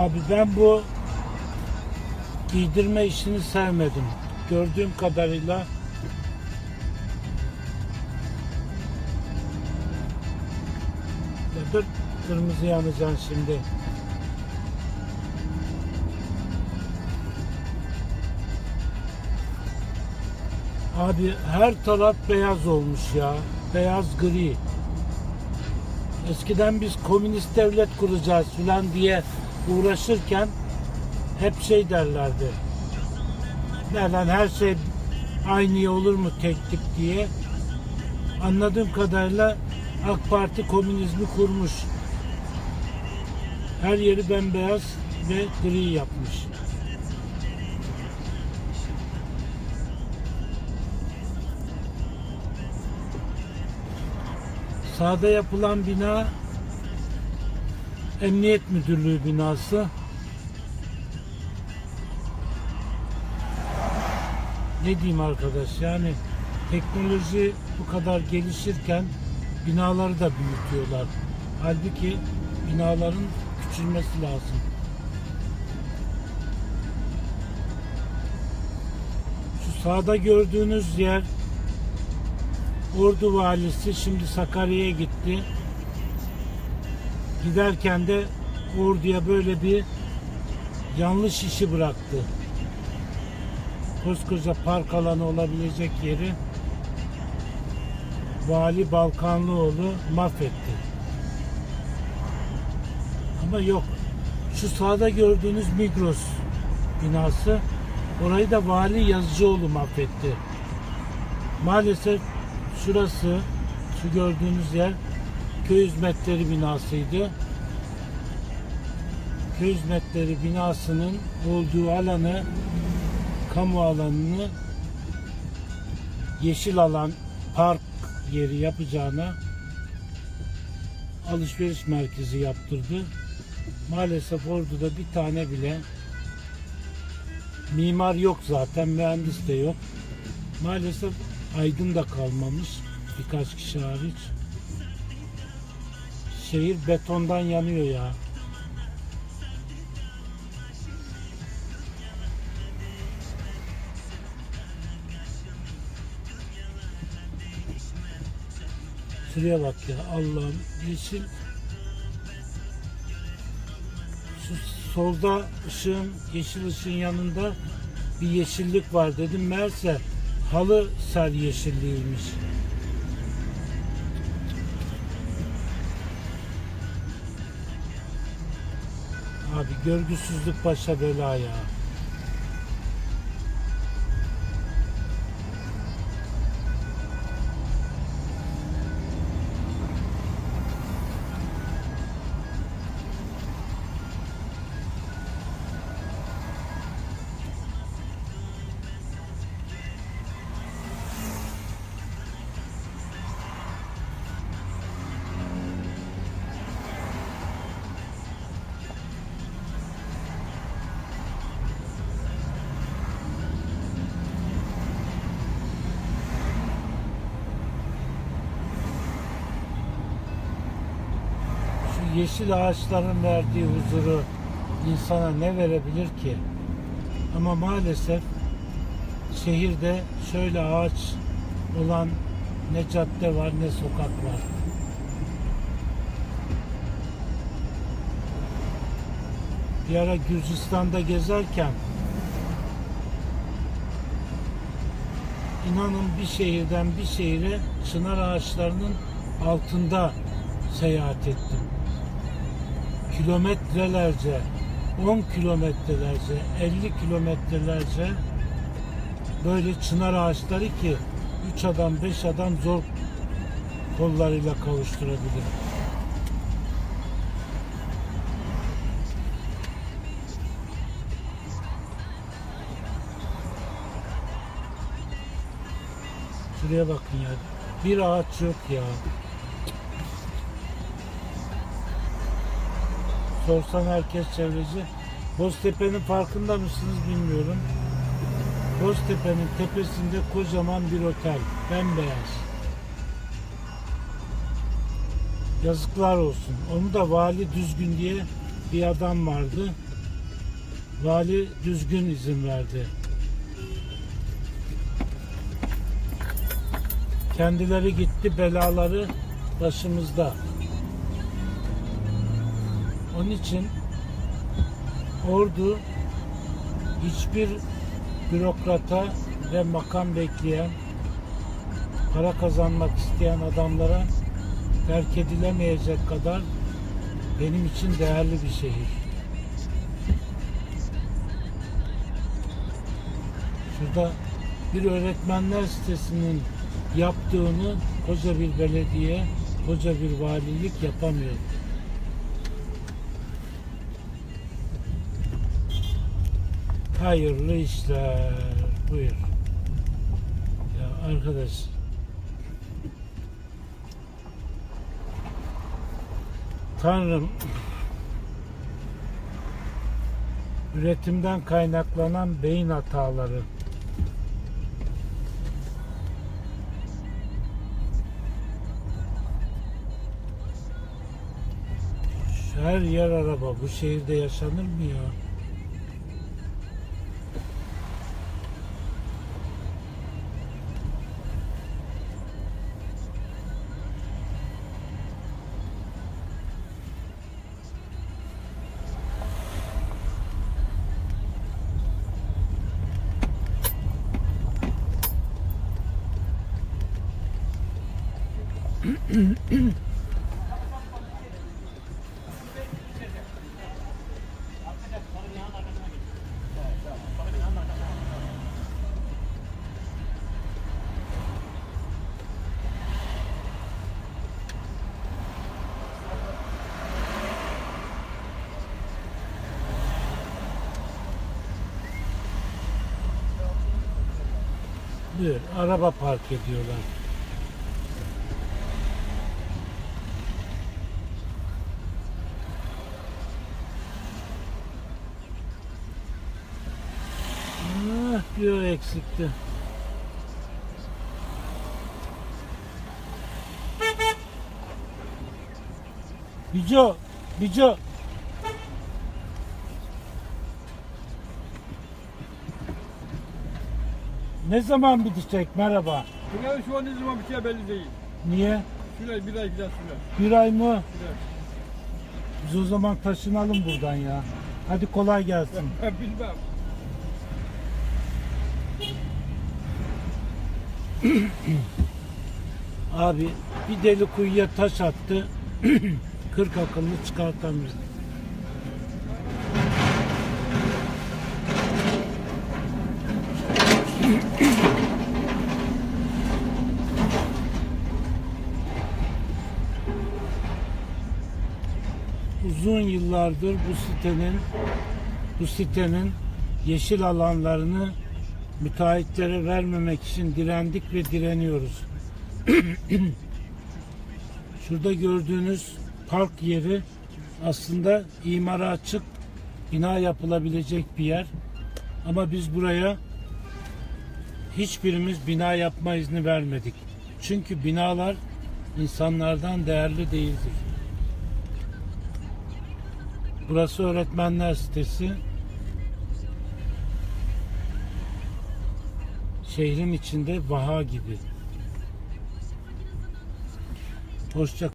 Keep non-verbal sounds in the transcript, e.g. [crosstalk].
Abi ben bu giydirme işini sevmedim. Gördüğüm kadarıyla dur kırmızı yanacaksın şimdi. Abi her taraf beyaz olmuş ya. Beyaz gri. Eskiden biz komünist devlet kuracağız filan diye uğraşırken hep şey derlerdi. Nereden her şey aynı olur mu tek tip diye. Anladığım kadarıyla AK Parti komünizmi kurmuş. Her yeri bembeyaz ve gri yapmış. Sağda yapılan bina Emniyet Müdürlüğü binası. Ne diyeyim arkadaş yani teknoloji bu kadar gelişirken binaları da büyütüyorlar. Halbuki binaların küçülmesi lazım. Şu sağda gördüğünüz yer Ordu valisi şimdi Sakarya'ya gitti. Giderken de Ordu'ya böyle bir yanlış işi bıraktı. Koskoca park alanı olabilecek yeri Vali Balkanlıoğlu mahvetti. Ama yok. Şu sağda gördüğünüz Migros binası orayı da Vali Yazıcıoğlu mahvetti. Maalesef şurası şu gördüğünüz yer köy hizmetleri binasıydı. Köy hizmetleri binasının olduğu alanı kamu alanını yeşil alan park yeri yapacağına alışveriş merkezi yaptırdı. Maalesef Ordu'da bir tane bile mimar yok zaten, mühendis de yok. Maalesef aydın da kalmamış birkaç kişi hariç. Şehir betondan yanıyor ya. Şuraya bak ya Allah'ım yeşil şu solda ışığın yeşil ışığın yanında bir yeşillik var dedim meğerse halı ser yeşilliğiymiş. Abi görgüsüzlük başa bela ya. Yeşil ağaçların verdiği huzuru insana ne verebilir ki? Ama maalesef şehirde şöyle ağaç olan ne cadde var ne sokak var. Bir ara Gürcistan'da gezerken inanın bir şehirden bir şehire çınar ağaçlarının altında seyahat ettim. Kilometrelerce, 10 kilometrelerce, 50 kilometrelerce böyle çınar ağaçları ki 3 adam, 5 adam zor kollarıyla kavuşturabilir. Şuraya bakın ya. Bir ağaç yok ya. Sorsan herkes çevreci. Boztepe'nin farkında mısınız bilmiyorum. Boztepe'nin tepesinde kocaman bir otel. Bembeyaz. Yazıklar olsun. Onu da vali düzgün diye bir adam vardı. Vali düzgün izin verdi. Kendileri gitti belaları başımızda. Onun için ordu hiçbir bürokrata ve makam bekleyen para kazanmak isteyen adamlara terk edilemeyecek kadar benim için değerli bir şehir. Şurada bir öğretmenler sitesinin yaptığını koca bir belediye, koca bir valilik yapamıyor. Hayırlı işler. Buyur. Ya arkadaş. Tanrım üretimden kaynaklanan beyin hataları her yer araba. Bu şehirde yaşanır mı ya? Araba park ediyorlar. O eksikti. Bico, Bico. Ne zaman bitecek? Merhaba. Bunların şu an ne zaman biteceği belli değil. Niye? Sürer bir ay gider sürer. Bir ay mı? Sürer. Biz o zaman taşınalım buradan ya. Hadi kolay gelsin. [laughs] Ben bilmem. [clears throat] Abi bir deli kuyuya taş attı. [clears throat] 40 akıllı çıkartamıyor. [clears throat] Uzun yıllardır bu sitenin bu sitenin yeşil alanlarını müteahhitlere vermemek için direndik ve direniyoruz. [clears throat] Şurada gördüğünüz park yeri aslında imara açık bina yapılabilecek bir yer. Ama biz buraya hiçbirimiz bina yapma izni vermedik. Çünkü binalar insanlardan değerli değildir. Burası öğretmenler sitesi. Şehrin içinde vaha gibi. Hoşça